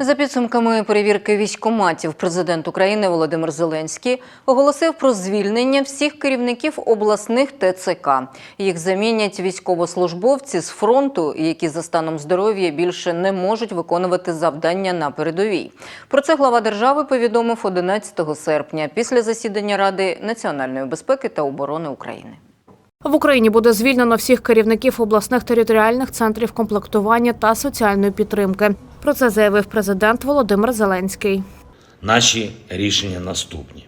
За підсумками перевірки військоматів, президент України Володимир Зеленський оголосив про звільнення всіх керівників обласних ТЦК. Їх замінять військовослужбовці з фронту, які за станом здоров'я більше не можуть виконувати завдання на передовій. Про це глава держави повідомив 11 серпня після засідання Ради національної безпеки та оборони України. В Україні буде звільнено всіх керівників обласних територіальних центрів комплектування та соціальної підтримки. Про це заявив президент Володимир Зеленський. Наші рішення наступні.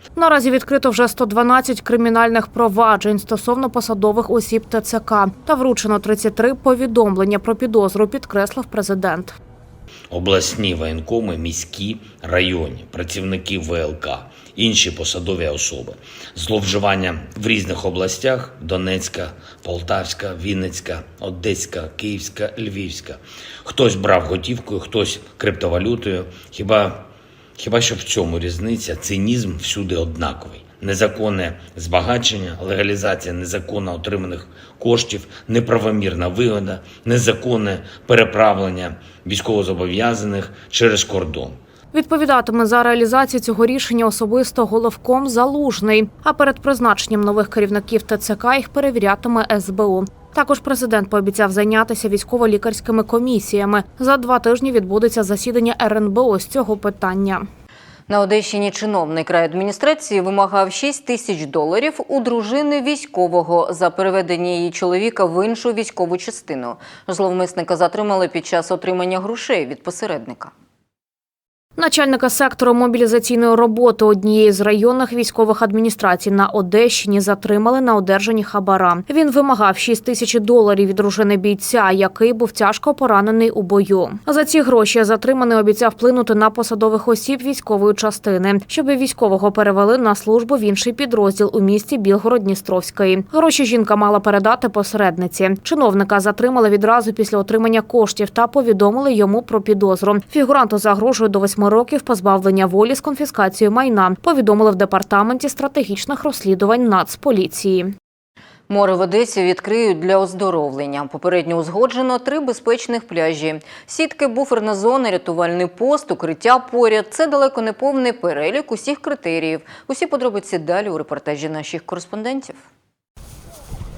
Наразі відкрито вже 112 кримінальних проваджень стосовно посадових осіб ТЦК та вручено 33 повідомлення про підозру, підкреслив президент. обласні воєнкоми, міські, районні, працівники ВЛК, інші посадові особи, зловживання в різних областях: Донецька, Полтавська, Вінницька, Одеська, Київська, Львівська. Хтось брав готівкою, хтось криптовалютою. Хіба, хіба що в цьому різниця? Цинізм всюди однаковий. Незаконне збагачення, легалізація незаконно отриманих коштів, неправомірна вигода, незаконне переправлення військовозобов'язаних через кордон. Відповідатиме за реалізацію цього рішення особисто головком Залужний. А перед призначенням нових керівників ТЦК їх перевірятиме СБУ. Також президент пообіцяв зайнятися військово-лікарськими комісіями. За два тижні відбудеться засідання РНБО з цього питання. На Одещині чиновник райадміністрації вимагав 6 тисяч доларів у дружини військового за переведення її чоловіка в іншу військову частину. Зловмисника затримали під час отримання грошей від посередника. Начальника сектору мобілізаційної роботи однієї з районних військових адміністрацій на Одещині затримали на одержанні хабара. Він вимагав 6 тисяч доларів від дружини бійця, який був тяжко поранений у бою. За ці гроші затриманий обіцяв вплинути на посадових осіб військової частини, щоб військового перевели на службу в інший підрозділ у місті Білгород-Дністровський. Гроші жінка мала передати посередниці. Чиновника затримали відразу після отримання коштів та повідомили йому про підозру. Фігуранту загрожує до восьми років позбавлення волі з конфіскацією майна. Повідомили в департаменті стратегічних розслідувань Нацполіції. Море в Одесі відкриють для оздоровлення. Попередньо узгоджено три безпечних пляжі. Сітки, буферна зона, рятувальний пост, укриття поряд. Це далеко не повний перелік усіх критеріїв. Усі подробиці далі у репортажі наших кореспондентів.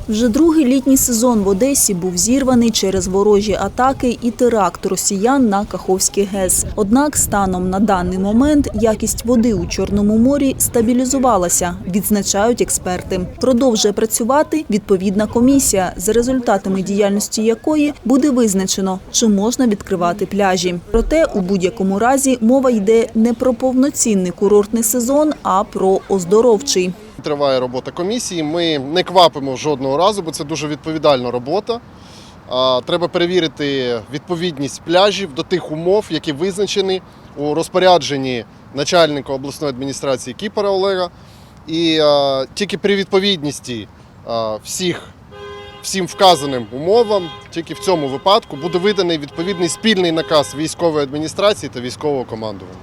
Вже другий літній сезон в Одесі був зірваний через ворожі атаки і теракт росіян на Каховський ГЕС. Однак станом на даний момент якість води у Чорному морі стабілізувалася, відзначають експерти. Продовжує працювати відповідна комісія, за результатами діяльності якої буде визначено, чи можна відкривати пляжі. Проте у будь-якому разі мова йде не про повноцінний курортний сезон, а про оздоровчий. Триває робота комісії. Ми не квапимо жодного разу, бо це дуже відповідальна робота. Треба перевірити відповідність пляжів до тих умов, які визначені у розпорядженні начальника обласної адміністрації Кіпера Олега. І тільки при відповідності всіх всім вказаним умовам, тільки в цьому випадку буде виданий відповідний спільний наказ військової адміністрації та військового командування.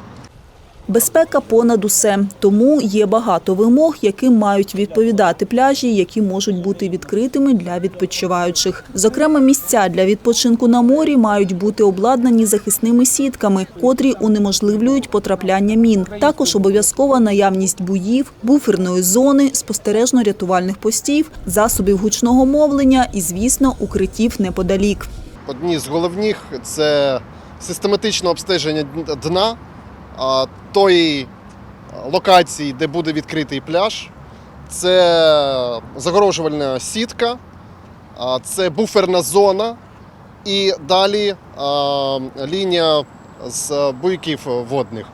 Безпека понад усе, тому є багато вимог, яким мають відповідати пляжі, які можуть бути відкритими для відпочиваючих. Зокрема, місця для відпочинку на морі мають бути обладнані захисними сітками, котрі унеможливлюють потрапляння мін. Також обов'язкова наявність буїв, буферної зони, спостережно-рятувальних постів, засобів гучного мовлення і, звісно, укриттів неподалік. Одні з головних це систематичне обстеження дна тої локації, де буде відкритий пляж. Це загорожувальна сітка, це буферна зона і далі а, лінія з буйків водних.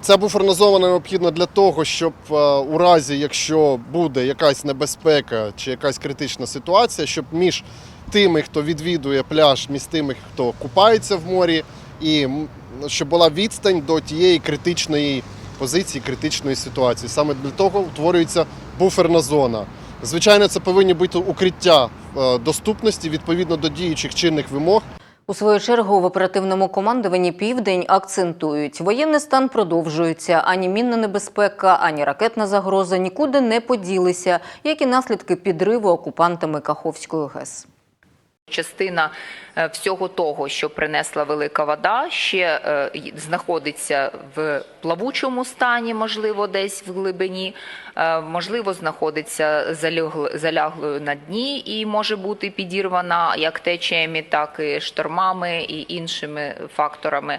Ця буферна зона необхідна для того, щоб е, у разі, якщо буде якась небезпека чи якась критична ситуація, щоб між тими, хто відвідує пляж, між тими, хто купається в морі, і щоб була відстань до тієї критичної позиції, критичної ситуації. Саме для того утворюється буферна зона. Звичайно, це повинні бути укриття е, доступності відповідно до діючих чинних вимог. У свою чергу в оперативному командуванні Південь акцентують, воєнний стан продовжується. Ані мінна небезпека, ані ракетна загроза нікуди не поділися, як і наслідки підриву окупантами Каховської ГЕС. Частина е, всього того, що принесла велика вода, ще е, знаходиться в плавучому стані, можливо, десь в глибині, е, можливо, знаходиться заляглою на дні і може бути підірвана як течіями, так і штормами і іншими факторами.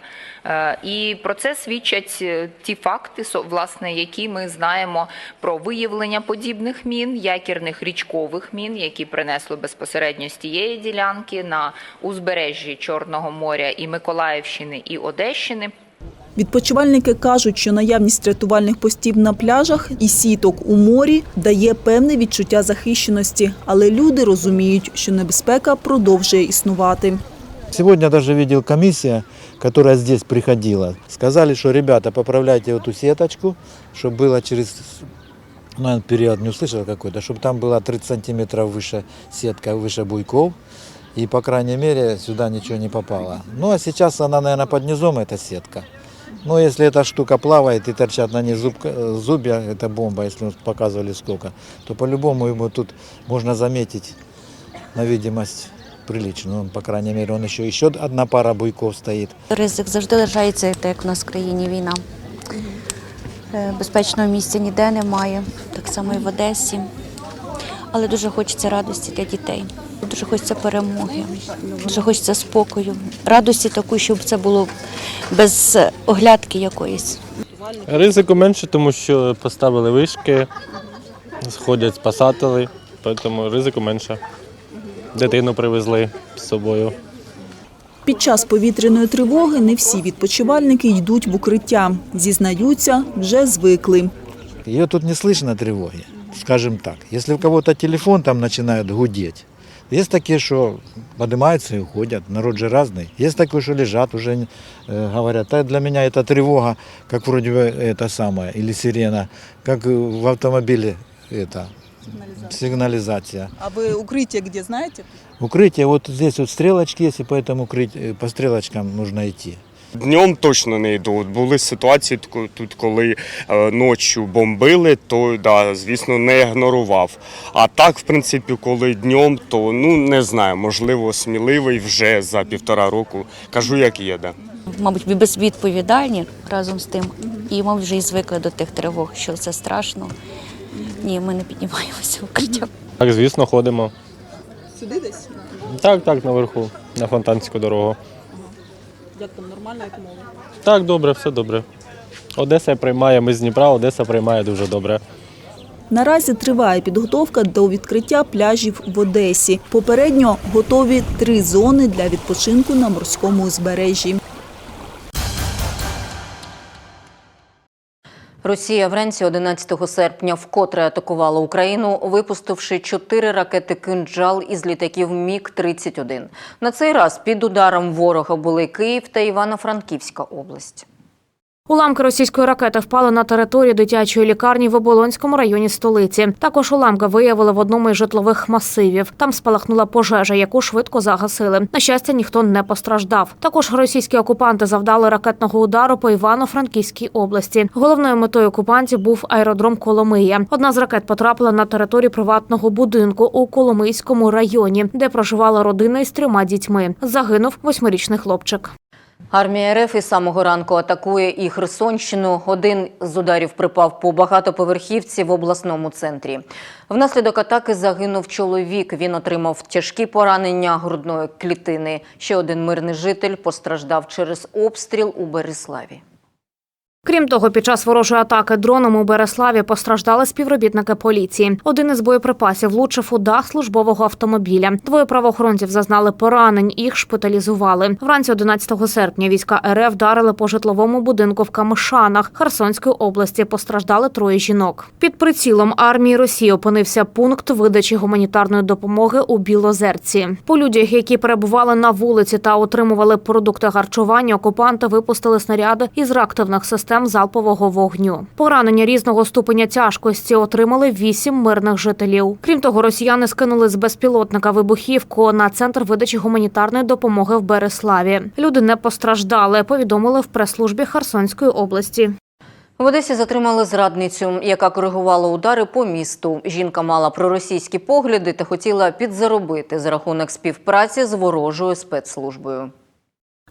І про це свідчать ті факти, власне, які ми знаємо про виявлення подібних мін, якірних річкових мін, які принесли безпосередньо з тієї ділянки на узбережжі Чорного моря і Миколаївщини і Одещини. Відпочивальники кажуть, що наявність рятувальних постів на пляжах і сіток у морі дає певне відчуття захищеності, але люди розуміють, що небезпека продовжує існувати. Сегодня даже видел комиссия, которая здесь приходила. Сказали, что ребята, поправляйте эту сеточку, чтобы было через ну, я период не услышал какой-то, чтобы там была 30 сантиметров выше сетка, выше буйков. И, по крайней мере, сюда ничего не попало. Ну, а сейчас она, наверное, под низом, эта сетка. Но если эта штука плавает и торчат на ней зубка, э, зубья, это бомба, если вот показывали сколько, то по-любому ему тут можно заметить на видимость приличную. Ну, по крайней мере, он еще, еще одна пара буйков стоит. Ризик завжди лишається, так як у нас в країні війна. Е, Безпечного місця ніде немає, так само і в Одесі. Але дуже хочеться радості для дітей. Дуже хочеться перемоги, дуже хочеться спокою, радості такої, щоб це було без оглядки якоїсь. Ризику менше, тому що поставили вишки, ходять спасателі, тому ризику менше. Дитину привезли з собою. Під час повітряної тривоги не всі відпочивальники йдуть в укриття. Зізнаються, вже звикли. Ее тут не слышно тревоги, скажем так. Если у кого-то телефон там начинает гудеть, есть такие, что поднимаются и уходят, народ же разный. Есть такие, что лежат, уже э, говорят, «Да, для меня это тревога, как вроде бы это самое, или сирена, как э, в автомобиле это, сигнализация. А ви укриття де знаєте? Укрытие, вот здесь вот стрелочки есть, и по этому укрыть- по стрелочкам нужно идти. Днем точно не йду. От Були ситуації тут, коли е, ночі бомбили, то да, звісно, не ігнорував. А так, в принципі, коли днем, то ну не знаю, можливо, сміливий вже за півтора року. Кажу, як є, да. Мабуть, безвідповідальні разом з тим. І, мабуть, вже і звикли до тих тривог, що це страшно. Ні, ми не піднімаємося укриття. Так, звісно, ходимо. Сюди десь? Так, так, наверху, на фонтанську дорогу. Як там нормально, як мова? Так, добре, все добре. Одеса приймає, ми з Дніпра, Одеса приймає дуже добре. Наразі триває підготовка до відкриття пляжів в Одесі. Попередньо готові три зони для відпочинку на морському узбережжі. Росія вранці 11 серпня вкотре атакувала Україну, випустивши чотири ракети «Кинджал» із літаків Міг-31. На цей раз під ударом ворога були Київ та Івано-Франківська область. Уламки російської ракети впали на територію дитячої лікарні в Оболонському районі столиці. Також уламка виявили в одному із житлових масивів. Там спалахнула пожежа, яку швидко загасили. На щастя, ніхто не постраждав. Також російські окупанти завдали ракетного удару по Івано-Франківській області. Головною метою окупантів був аеродром Коломия. Одна з ракет потрапила на територію приватного будинку у Коломийському районі, де проживала родина із трьома дітьми. Загинув восьмирічний хлопчик. Армія РФ із самого ранку атакує і Херсонщину. Один з ударів припав по багатоповерхівці в обласному центрі. Внаслідок атаки загинув чоловік. Він отримав тяжкі поранення грудної клітини. Ще один мирний житель постраждав через обстріл у Береславі. Крім того, під час ворожої атаки дроном у Береславі постраждали співробітники поліції. Один із боєприпасів влучив у дах службового автомобіля. Двоє правоохоронців зазнали поранень, їх шпиталізували. Вранці 11 серпня війська РФ вдарили по житловому будинку в Камишанах Херсонської області. Постраждали троє жінок. Під прицілом армії Росії опинився пункт видачі гуманітарної допомоги у Білозерці. По людях, які перебували на вулиці та отримували продукти харчування, окупанти випустили снаряди із реактивних систем залпового вогню. Поранення різного ступеня тяжкості отримали вісім мирних жителів. Крім того, росіяни скинули з безпілотника вибухівку на центр видачі гуманітарної допомоги в Береславі. Люди не постраждали. Повідомили в прес-службі Херсонської області. В Одесі затримали зрадницю, яка коригувала удари по місту. Жінка мала проросійські погляди та хотіла підзаробити за рахунок співпраці з ворожою спецслужбою.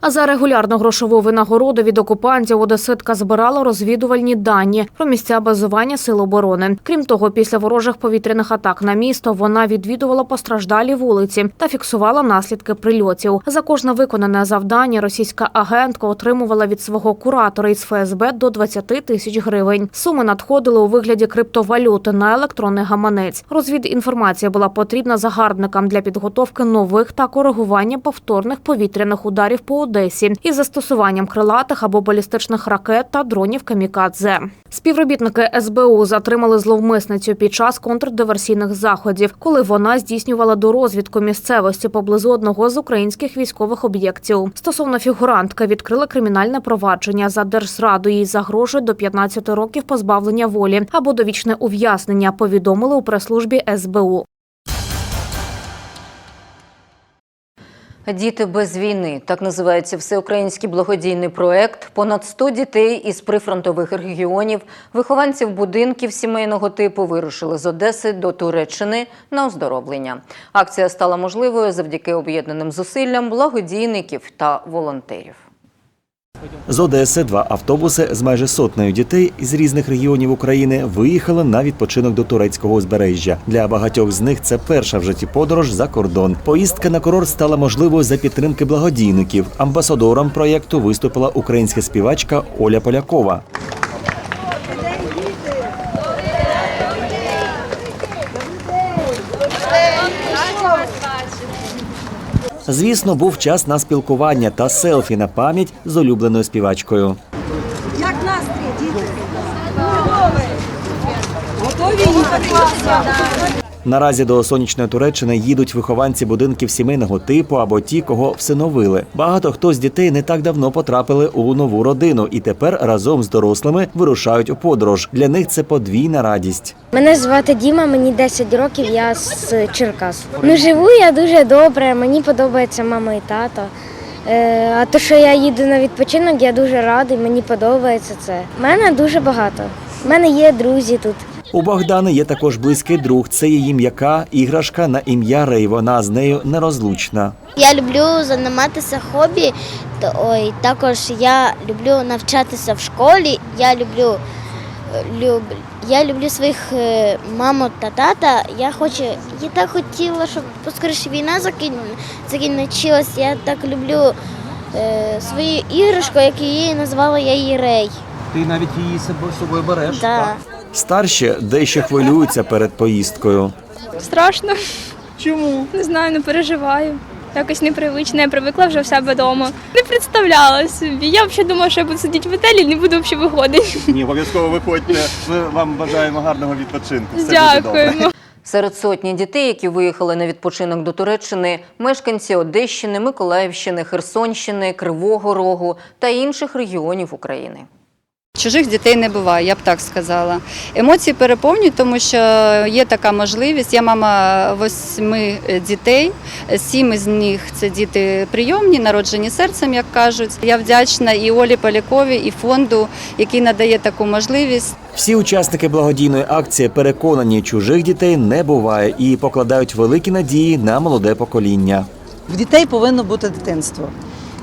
А за регулярну грошову винагороду від окупантів одеситка збирала розвідувальні дані про місця базування сил оборони. Крім того, після ворожих повітряних атак на місто вона відвідувала постраждалі вулиці та фіксувала наслідки прильотів. За кожне виконане завдання російська агентка отримувала від свого куратора із ФСБ до 20 тисяч гривень. Суми надходили у вигляді криптовалюти на електронний гаманець. Розвідінформація була потрібна загарбникам для підготовки нових та коригування повторних повітряних ударів по Одесі із застосуванням крилатих або балістичних ракет та дронів камікадзе. Співробітники СБУ затримали зловмисницю під час контрдиверсійних заходів, коли вона здійснювала дорозвідку місцевості поблизу одного з українських військових об'єктів. Стосовно фігурантки відкрили кримінальне провадження за держзраду. Їй загрожує до 15 років позбавлення волі або довічне ув'язнення. Повідомили у прес-службі СБУ. Діти без війни так називається всеукраїнський благодійний проект. Понад 100 дітей із прифронтових регіонів, вихованців будинків сімейного типу вирушили з Одеси до Туреччини на оздоровлення. Акція стала можливою завдяки об'єднаним зусиллям благодійників та волонтерів. З Одеси два автобуси з майже сотнею дітей із різних регіонів України виїхали на відпочинок до турецького узбережжя. Для багатьох з них це перша в житті подорож за кордон. Поїздка на курорт стала можливою за підтримки благодійників. Амбасадором проєкту виступила українська співачка Оля Полякова. Звісно, був час на спілкування та селфі на пам'ять з улюбленою співачкою. Як настрій, діти? Готові їхати? Наразі до сонячної Туреччини їдуть вихованці будинків сімейного типу або ті, кого всиновили. Багато хто з дітей не так давно потрапили у нову родину і тепер разом з дорослими вирушають у подорож. Для них це подвійна радість. Мене звати Діма, мені 10 років, я з Черкас. Ну, живу я дуже добре, мені подобається мама і тато. Е, а то, що я їду на відпочинок, я дуже радий, мені подобається це. У мене дуже багато. У мене є друзі тут. У Богдани є також близький друг. Це її м'яка іграшка на ім'я Рей. Вона з нею нерозлучна. Я люблю займатися хобі. то Ой, також я люблю навчатися в школі. Я люблю, люб, я люблю своїх е, маму та тата. Я хочу, я так хотіла, щоб поскоріше війна закін, закінчилась. Я так люблю е, свою іграшку, як її назвала я її Рей. Ти навіть її з собою береш. Да. Старші дещо хвилюються перед поїздкою. Страшно. Чому? Не знаю, не переживаю. Якось непривично, я привикла вже в себе вдома. Не представляла собі. Я взагалі думала, що я буду сидіти в готелі, не буду взагалі виходити. Ні, обов'язково виходьте. Ми вам бажаємо гарного відпочинку. Дякуємо. Серед сотні дітей, які виїхали на відпочинок до Туреччини, мешканці Одещини, Миколаївщини, Херсонщини, Кривого Рогу та інших регіонів України. Чужих дітей не буває, я б так сказала. Емоції переповнюють, тому що є така можливість. Я мама восьми дітей, сім із них це діти прийомні, народжені серцем, як кажуть. Я вдячна і Олі Полякові, і фонду, який надає таку можливість. Всі учасники благодійної акції переконані, чужих дітей не буває і покладають великі надії на молоде покоління. В дітей повинно бути дитинство.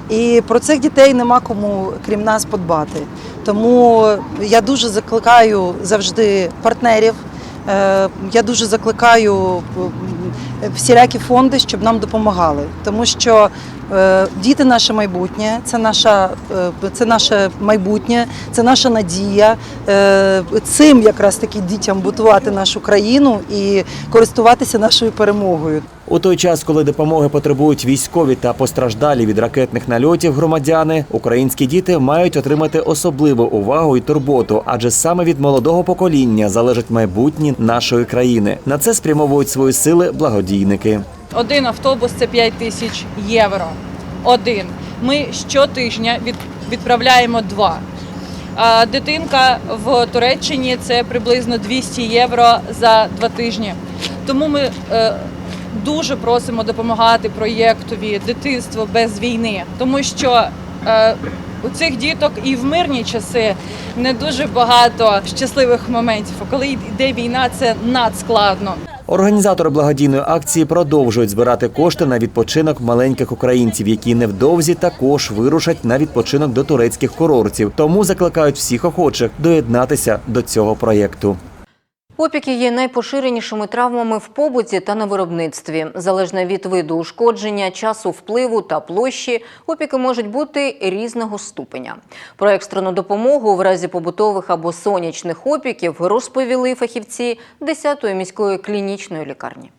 І про цих дітей нема кому, крім нас, подбати. Тому я дуже закликаю завжди партнерів. е, Я дуже закликаю всілякі фонди, щоб нам допомагали. Тому що Е, Діти наше майбутнє, це, наша, е, це наше майбутнє, це наша надія. Цим якраз таки дітям будувати нашу країну і користуватися нашою перемогою. У той час, коли допомоги потребують військові та постраждалі від ракетних нальотів громадяни, українські діти мають отримати особливу увагу і турботу, адже саме від молодого покоління залежить майбутнє нашої країни. На це спрямовують свої сили благодійники. Один автобус це 5 тисяч євро. Один. Ми щотижня від, відправляємо два. А дитинка в Туреччині це приблизно 200 євро за два тижні. Тому ми е, дуже просимо допомагати проєктові Дитинство без війни, тому що е, у цих діток і в мирні часи не дуже багато щасливих моментів. А коли йде війна, це надскладно. Організатори благодійної акції продовжують збирати кошти на відпочинок маленьких українців, які невдовзі також вирушать на відпочинок до турецьких курортів. Тому закликають всіх охочих доєднатися до цього проєкту. Опіки є найпоширенішими травмами в побуті та на виробництві. Залежно від виду ушкодження, часу впливу та площі, опіки можуть бути різного ступеня. Про екстрену допомогу в разі побутових або сонячних опіків розповіли фахівці 10-ї міської клінічної лікарні.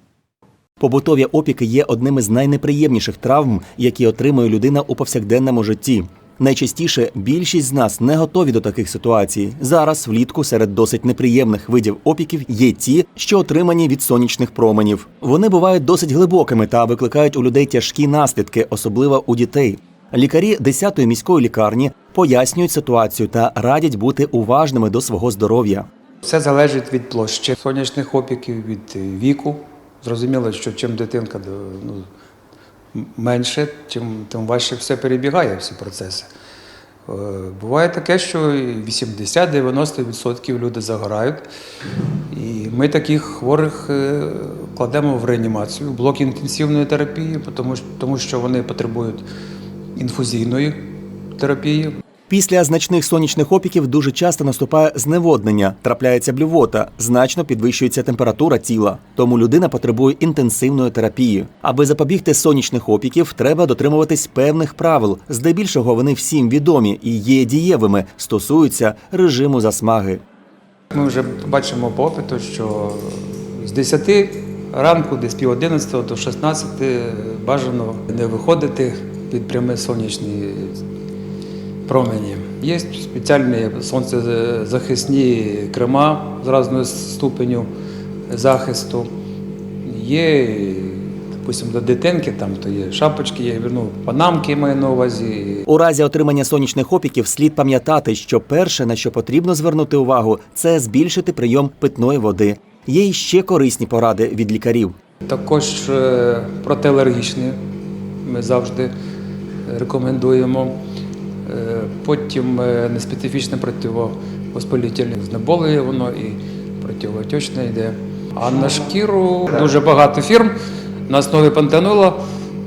Побутові опіки є одним із найнеприємніших травм, які отримує людина у повсякденному житті. Найчастіше більшість з нас не готові до таких ситуацій. Зараз влітку серед досить неприємних видів опіків є ті, що отримані від сонячних променів. Вони бувають досить глибокими та викликають у людей тяжкі наслідки, особливо у дітей. Лікарі 10-ї міської лікарні пояснюють ситуацію та радять бути уважними до свого здоров'я. Все залежить від площі сонячних опіків, від віку. Зрозуміло, що чим дитинка ну, менше, тим, тим важче все перебігає, всі процеси. Е, Буває таке, що 80-90% люди загорають. І ми таких хворих е, кладемо в реанімацію, в блок інтенсивної терапії, тому що вони потребують інфузійної терапії. Після значних сонячних опіків дуже часто наступає зневоднення, трапляється блювота, значно підвищується температура тіла. Тому людина потребує інтенсивної терапії. Аби запобігти сонячних опіків, треба дотримуватись певних правил. Здебільшого вони всім відомі і є дієвими, стосуються режиму засмаги. Ми вже бачимо по опиту, що з 10 ранку, десь пів 11 до 16 бажано не виходити під пряме сонячні промені. Є спеціальні сонцезахисні крема з різною ступеню захисту. Є, допустимо, для дитинки, там то є шапочки, є ну, панамки маю на увазі, У разі отримання сонячних опіків слід пам'ятати, що перше, на що потрібно звернути увагу, це збільшити прийом питної води. Є і ще корисні поради від лікарів. Також е, протиалергічні ми завжди рекомендуємо. Е, Потім е, неспецифічне противовоспалітельне знеболює воно і противоотечне йде. А на шкіру дуже багато фірм на основі пантенола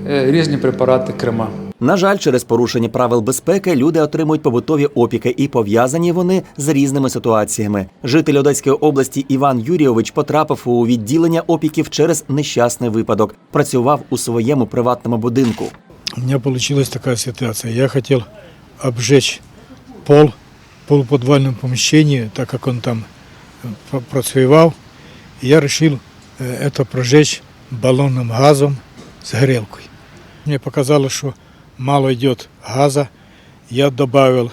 е, різні препарати крема. На жаль, через порушення правил безпеки люди отримують побутові опіки, і пов'язані вони з різними ситуаціями. Житель Одеської області Іван Юрійович потрапив у відділення опіків через нещасний випадок. Працював у своєму приватному будинку. У меня получилась такая ситуация. Я хотел обжечь пол в полуподвальном помещении, так как он там э, про- процвевал. Я решил э, это прожечь баллонным газом с горелкой. Мне показалось, что мало идет газа. Я добавил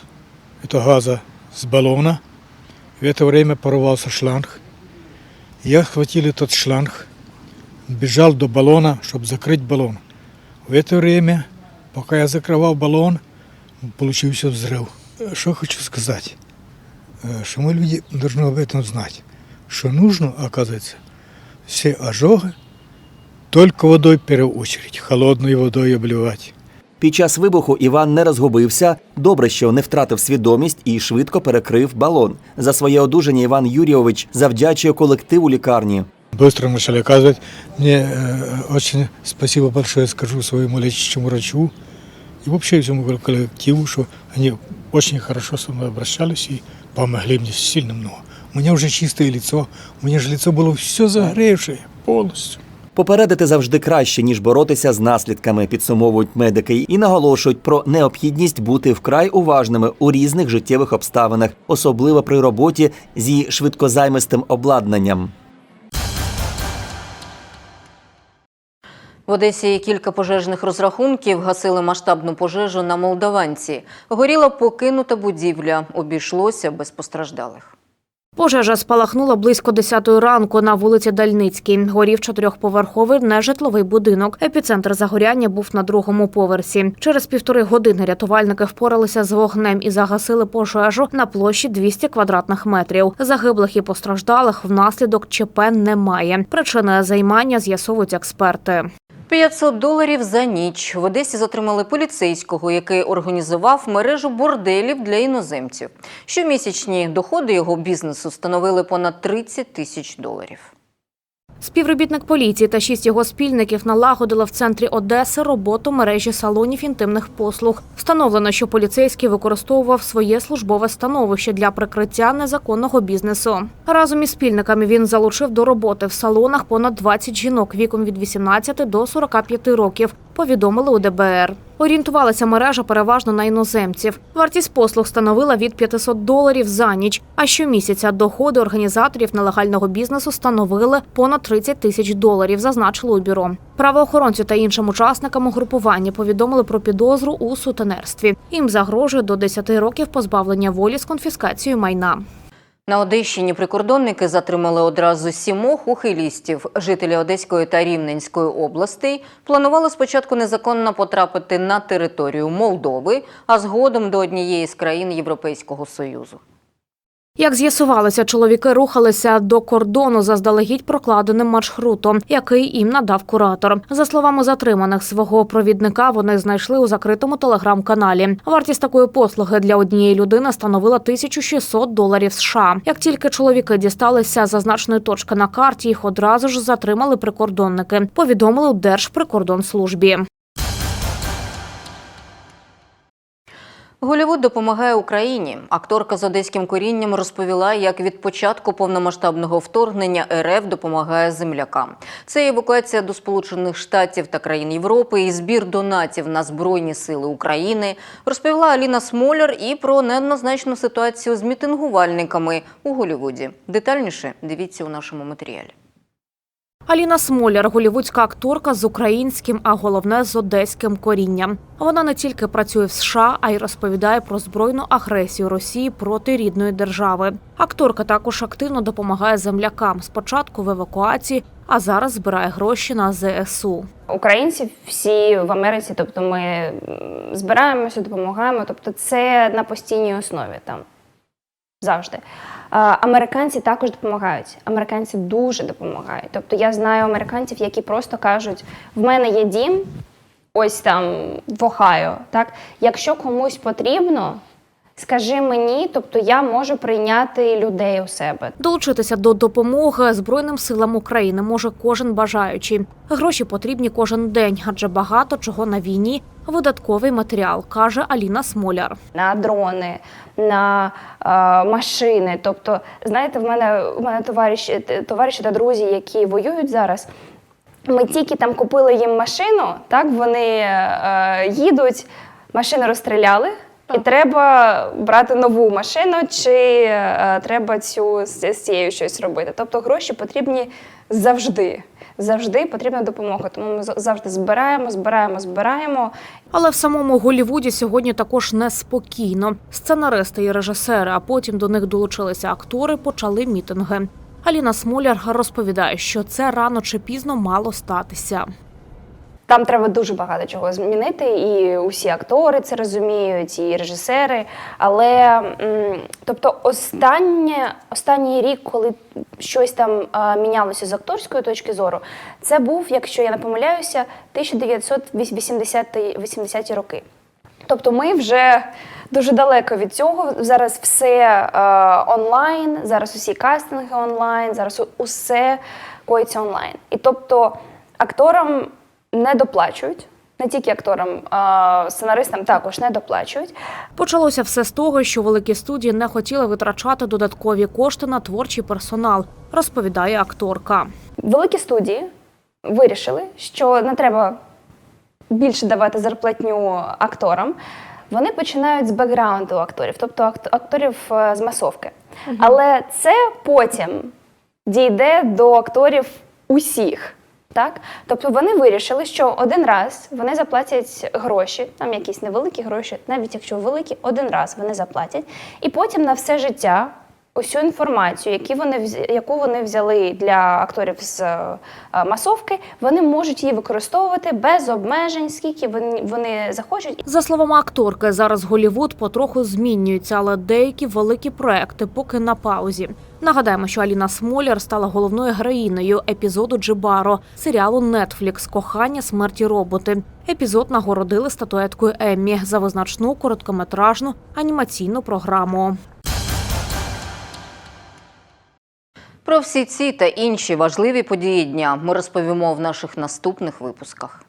этого газа с баллона. В это время порвался шланг. Я схватил этот шланг, бежал до баллона, чтобы закрыть баллон. В это время, пока я закрывал баллон, получился взрыв. Э, Что хочу сказать, Э, что мы люди должны об этом знать, что нужно, оказывается, все ожоги только водой в первую очередь, холодной водой обливать. Під час вибуху Іван не розгубився. Добре, що не втратив свідомість і швидко перекрив балон. За своє одужання Іван Юрійович завдячує колективу лікарні. Быстро начали оказывать. Мне э, очень спасибо большое скажу своему лечащему врачу и вообще всему коллективу, что они очень хорошо со мной обращались и помогли мне сильно много. У меня уже чистое лицо, у меня же лицо было все загревшее полностью. Попередити завжди краще ніж боротися з наслідками, підсумовують медики і наголошують про необхідність бути вкрай уважними у різних життєвих обставинах, особливо при роботі зі швидкозаймистим обладнанням. В Одесі кілька пожежних розрахунків гасили масштабну пожежу на Молдаванці. Горіла покинута будівля. Обійшлося без постраждалих. Пожежа спалахнула близько 10 ранку на вулиці Дальницькій. Горів чотирьохповерховий нежитловий будинок. Епіцентр загоряння був на другому поверсі. Через півтори години рятувальники впоралися з вогнем і загасили пожежу на площі 200 квадратних метрів. Загиблих і постраждалих внаслідок ЧП немає. Причини займання з'ясовують експерти. 500 доларів за ніч. В Одесі затримали поліцейського, який організував мережу борделів для іноземців. Щомісячні доходи його бізнесу становили понад 30 тисяч доларів. Співробітник поліції та шість його спільників налагодили в центрі Одеси роботу мережі салонів інтимних послуг. Встановлено, що поліцейський використовував своє службове становище для прикриття незаконного бізнесу. Разом із спільниками він залучив до роботи в салонах понад 20 жінок віком від 18 до 45 років. Повідомили у ДБР. Орієнтувалася мережа переважно на іноземців. Вартість послуг становила від 500 доларів за ніч. А щомісяця доходи організаторів нелегального бізнесу становили понад 30 тисяч доларів, зазначило у бюро. Правоохоронцю та іншим учасникам угрупування повідомили про підозру у сутенерстві. Їм загрожує до 10 років позбавлення волі з конфіскацією майна. На Одещині прикордонники затримали одразу сімох ухилістів. Жителі Одеської та Рівненської областей планували спочатку незаконно потрапити на територію Молдови, а згодом до однієї з країн Європейського Союзу. Як з'ясувалося, чоловіки рухалися до кордону заздалегідь прокладеним маршрутом, який їм надав куратор. За словами затриманих, свого провідника вони знайшли у закритому телеграм-каналі. Вартість такої послуги для однієї людини становила 1600 доларів США. Як тільки чоловіки дісталися зазначеної точки на карті, їх одразу ж затримали прикордонники. Повідомили у Держприкордонслужбі. Голівуд допомагає Україні. Акторка з одеським корінням розповіла, як від початку повномасштабного вторгнення РФ допомагає землякам. Це евакуація до Сполучених Штатів та країн Європи і збір донатів на Збройні Сили України. Розповіла Аліна Смоляр і про неоднозначну ситуацію з мітингувальниками у Голівуді. Детальніше дивіться у нашому матеріалі. Аліна Смоляр, голівудська акторка з українським, а головне з одеським корінням. Вона не тільки працює в США, а й розповідає про збройну агресію Росії проти рідної держави. Акторка також активно допомагає землякам спочатку в евакуації, а зараз збирає гроші на ЗСУ. Українці всі в Америці, тобто ми збираємося, допомагаємо. Тобто, це на постійній основі там завжди. Американці також допомагають. Американці дуже допомагають. Тобто я знаю американців, які просто кажуть: в мене є дім, ось там в Ohio, так якщо комусь потрібно. Скажи мені, тобто я можу прийняти людей у себе. Долучитися до допомоги Збройним силам України може кожен бажаючий. Гроші потрібні кожен день, адже багато чого на війні видатковий матеріал, каже Аліна Смоляр. на дрони, на е, машини. Тобто, знаєте, в мене в мене товариші, товариші та друзі, які воюють зараз. Ми тільки там купили їм машину, так вони е, їдуть, машину розстріляли. І треба брати нову машину, чи е, треба цю з, з цією щось робити. Тобто гроші потрібні завжди. Завжди потрібна допомога. Тому ми завжди збираємо, збираємо, збираємо. Але в самому Голівуді сьогодні також неспокійно. Сценаристи і режисери, а потім до них долучилися актори, почали мітинги. Аліна Смоляр розповідає, що це рано чи пізно мало статися. Там треба дуже багато чого змінити, і усі актори це розуміють, і режисери. Але тобто, останнє, останній рік, коли щось там мінялося з акторської точки зору, це був, якщо я не помиляюся, 1980-ті 80-ті роки. Тобто, ми вже дуже далеко від цього. Зараз все е, онлайн, зараз усі кастинги онлайн, зараз усе коїться онлайн. І тобто акторам не доплачують. Не тільки акторам, а сценаристам також не доплачують. Почалося все з того, що великі студії не хотіли витрачати додаткові кошти на творчий персонал, розповідає акторка. Великі студії вирішили, що не треба більше давати зарплатню акторам. Вони починають з бекграунду акторів, тобто акт- акторів е, з масовки. Але це потім дійде до акторів усіх. Так? Тобто вони вирішили, що один раз вони заплатять гроші, там якісь невеликі гроші, навіть якщо великі, один раз вони заплатять, і потім на все життя усю інформацію, які вони яку вони взяли для акторів з е, масовки, вони можуть її використовувати без обмежень, скільки вони, вони захочуть. За словами акторки, зараз Голівуд потроху змінюється, але деякі великі проекти поки на паузі. Нагадаємо, що Аліна Смоляр стала головною героїнею епізоду Джибаро серіалу Netflix Кохання, смерті роботи. Епізод нагородили статуеткою Еммі за визначну короткометражну анімаційну програму. Про всі ці та інші важливі події дня ми розповімо в наших наступних випусках.